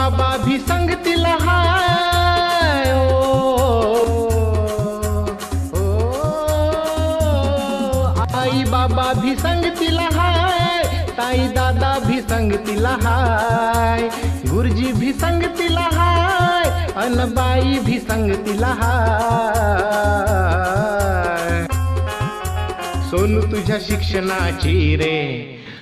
बाबा भी संगतीला हाय ओ, ओ, आई बाबा भी संग हाय ताई दादा भी संगतीला हाय गुरुजी भी संगतीला हाय अन बाई भी संगतीला हाय सोनू तुझ्या शिक्षणाची रे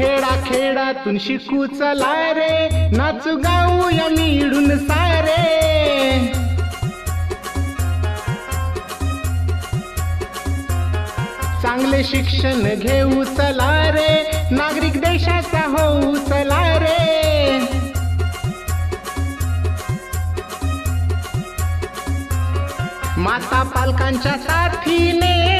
खेडा खेडातून शिकू चला रे. नाचू गाऊ या मिळून सारे. चांगले शिक्षण घेऊ चला रे. नागरिक देशाचा होऊ चला रे. माता पालकांच्या साथीने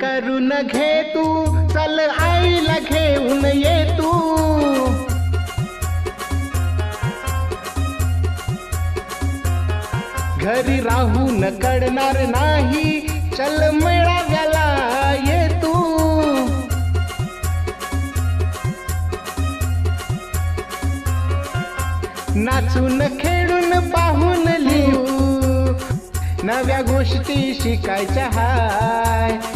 करून घे तू. चल आईला घेऊन ये तू. घरी राहून कडणार नाही. चल मेळाव्याला ये तू. नाचून खेळून पाहून लिहू. नव्या गोष्टी शिकायच्या हाय.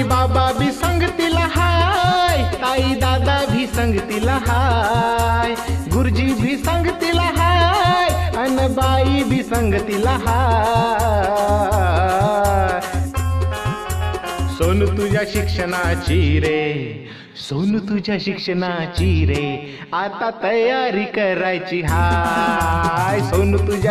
आई बाबा भी संगतीला हाय ताई दादा भी संगतीला हाय गुरुजी भी संगतीला हाय अन बाई भी संगतीला हाय। सोनू तुझ्या शिक्षणाची रे सोनू तुझ्या शिक्षणाची रे आता तयारी करायची हाय सोनू तुझ्या